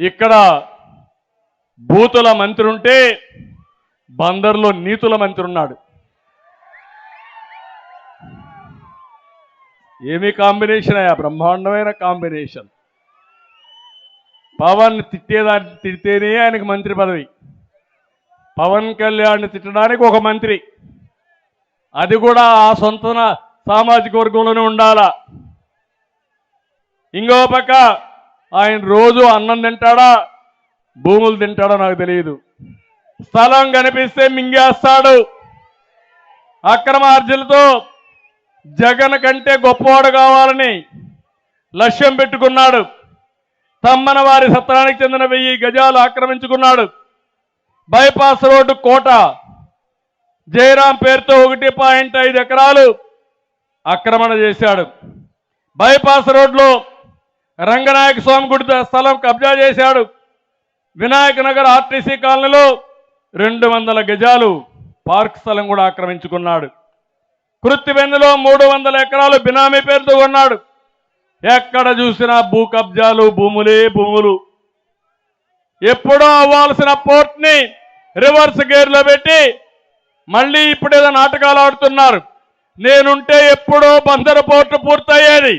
ఇక్కడ బూతుల మంత్రి ఉంటే బందర్లో నీతుల మంత్రి ఉన్నాడు. ఏమి కాంబినేషన్ అయ్యా? బ్రహ్మాండమైన కాంబినేషన్ పవన్ తిట్టేదాన్ని తిడితేనే ఆయనకు మంత్రి పదవి. పవన్ కళ్యాణ్ తిట్టడానికి ఒక మంత్రి. అది కూడా ఆ సొంత సామాజిక వర్గంలోనే ఉండాలా? ఇంకో పక్క ఆయన రోజు అన్నం తింటాడా? భూములు తింటాడో నాకు తెలియదు. స్థలం కనిపిస్తే మింగేస్తాడు. అక్రమార్జులతో జగన్ కంటే గొప్పవాడు కావాలని లక్ష్యం పెట్టుకున్నాడు. తమ్మన వారి సత్రానికి చెందిన వెయ్యి గజాలు ఆక్రమించుకున్నాడు. బైపాస్ రోడ్డు కోట. జయరాం పేరుతో ఒకటి పాయింట్ ఐదు ఎకరాలు ఆక్రమణ చేశాడు. బైపాస్ రోడ్లో రంగనాయక స్వామి గుడి స్థలం కబ్జా చేశాడు. వినాయక నగర్ ఆర్టీసీ కాలనీలో రెండు వందల గజాలు పార్క్ స్థలం కూడా ఆక్రమించుకున్నాడు. కృత్తిబెందులో మూడు వందల ఎకరాలు బినామీ పేరుతో కొన్నాడు. ఎక్కడ చూసినా భూ కబ్జాలు భూములే భూములు. ఎప్పుడో అవ్వాల్సిన పోర్ట్ని రివర్స్ గేర్లో పెట్టి మళ్ళీ ఇప్పుడేదో నాటకాలు ఆడుతున్నారు. నేనుంటే ఎప్పుడో బందరు పోర్టు పూర్తయ్యేది.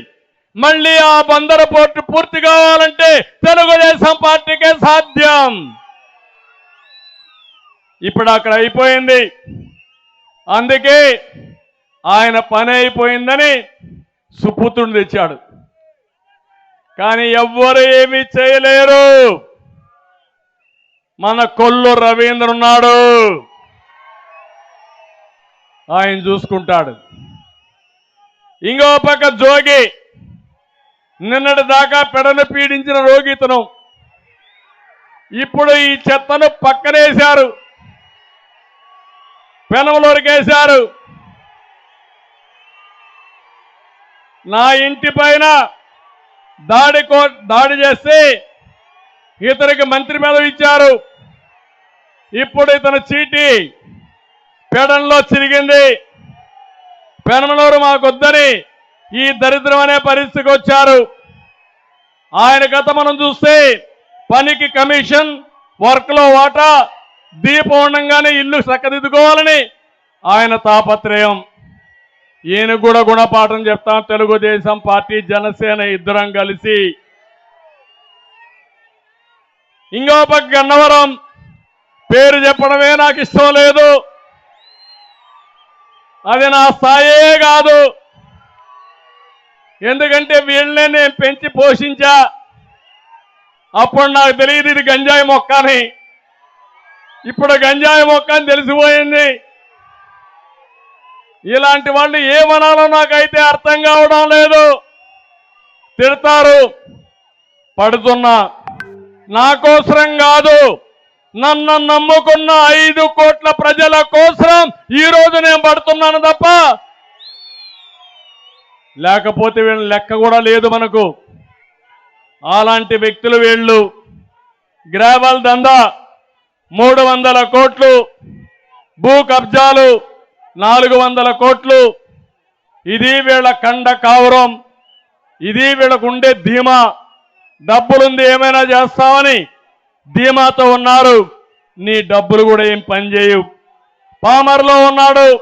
మళ్ళీ ఆ బందరు పోర్టు పూర్తి కావాలంటే తెలుగుదేశం పార్టీకే సాధ్యం. ఇప్పుడు అక్కడ అయిపోయింది. అందుకే ఆయన పని అయిపోయిందని సుపుత్రుడు తెచ్చాడు. కానీ ఎవ్వరు ఏమీ చేయలేరు. మన కొల్లు రవీంద్ర ఉన్నాడు. ఆయన చూసుకుంటాడు. ఇంకో పక్క జోగి నిన్నటి దాకా పెడను పీడించిన రోగితను ఇప్పుడు ఈ చెత్తను పక్కనేశారు. పెనంలోరికేశారు. నా ఇంటి పైన దాడి కో దాడి చేస్తే ఇతనికి మంత్రి పదవి ఇచ్చారు. ఇప్పుడు ఇతను చీటి పెడంలో చిరిగింది. పెనమలూరు మాకొద్దని ఈ దరిద్రం అనే పరిస్థితికి వచ్చారు. ఆయన గత మనం చూస్తే పనికి కమిషన్ వర్క్లో వాటా దీపం ఉండంగానే ఇల్లు చక్కదిద్దుకోవాలని ఆయన తాపత్రయం. ఈయన కూడా గుణపాఠం చెప్తాం. తెలుగుదేశం పార్టీ జనసేన ఇద్దరం కలిసి. ఇంకో పక్క గన్నవరం పేరు చెప్పడమే నాకు ఇష్టం లేదు. అది నా స్థాయే కాదు. ఎందుకంటే వీళ్ళనే నేను పెంచి పోషించా. అప్పుడు నాకు తెలియదు ఇది గంజాయి మొక్క అని. ఇప్పుడు గంజాయి మొక్క అని తెలిసిపోయింది. ఇలాంటి వాళ్ళు ఏమనాలో నాకైతే అర్థం కావడం లేదు. తిడతారు. పడుతున్నా. నా కోసరం కాదు. నన్ను నమ్ముకున్న ఐదు కోట్ల ప్రజల కోసం ఈరోజు నేను పడుతున్నాను తప్ప లేకపోతే వీళ్ళ లెక్క కూడా లేదు మనకు. అలాంటి వ్యక్తులు వీళ్ళు. గ్రావల్ దందా మూడు వందల కోట్లు భూ కబ్జాలు నాలుగు వందల కోట్లు. ఇది వీళ్ళ కండ కావరం. ఇది వీళ్ళకు ఉండే ధీమా. డబ్బులుంది ఏమైనా చేస్తామని ధీమాతో ఉన్నారు. నీ డబ్బులు కూడా ఏం పనిచేయవు పామర్లో ఉన్నాడు.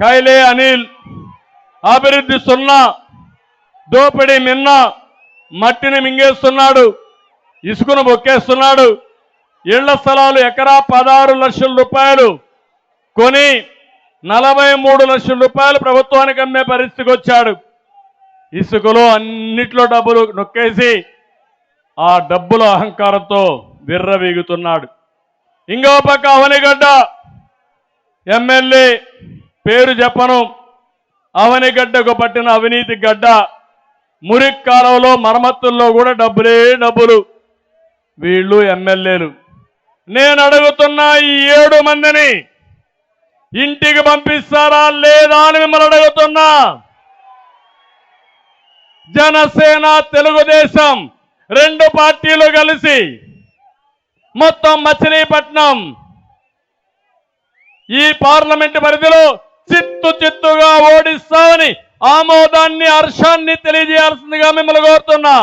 కైలే అనిల్. అభివృద్ధి సున్నా దోపిడీ మిన్న మట్టిని మింగేస్తున్నాడు ఇసుకను బొక్కేస్తున్నాడు ఇళ్ళ స్థలాలు ఎకరా పదహారు లక్షల రూపాయలు కొని నలభై మూడు లక్షల రూపాయలు ప్రభుత్వానికి అమ్మే పరిస్థితికి వచ్చాడు. ఇసుకలో అన్నిట్లో డబ్బులు నొక్కేసి ఆ డబ్బుల అహంకారంతో విర్రవీగుతున్నాడు. ఇంకో పక్క అవనిగడ్డ ఎమ్మెల్యే పేరు చెప్పను. అవనిగడ్డకు పట్టిన అవినీతి గడ్డ మురిక్ కాలంలో మరమ్మతుల్లో కూడా డబ్బులే డబ్బులు. వీళ్ళు ఎమ్మెల్యేలు. నేను అడుగుతున్న ఈ ఏడు మందిని ఇంటికి పంపిస్తారా లేదా అని మిమ్మల్ని అడుగుతున్నా. జనసేన తెలుగుదేశం రెండు పార్టీలు కలిసి మొత్తం మచిలీపట్నం ఈ పార్లమెంట్ పరిధిలో చిత్తు చిత్తుగా ఓడిస్తామని ఆమోదాన్ని హర్షాన్ని తెలియజేయాల్సిందిగా మిమ్మల్ని కోరుతున్నా.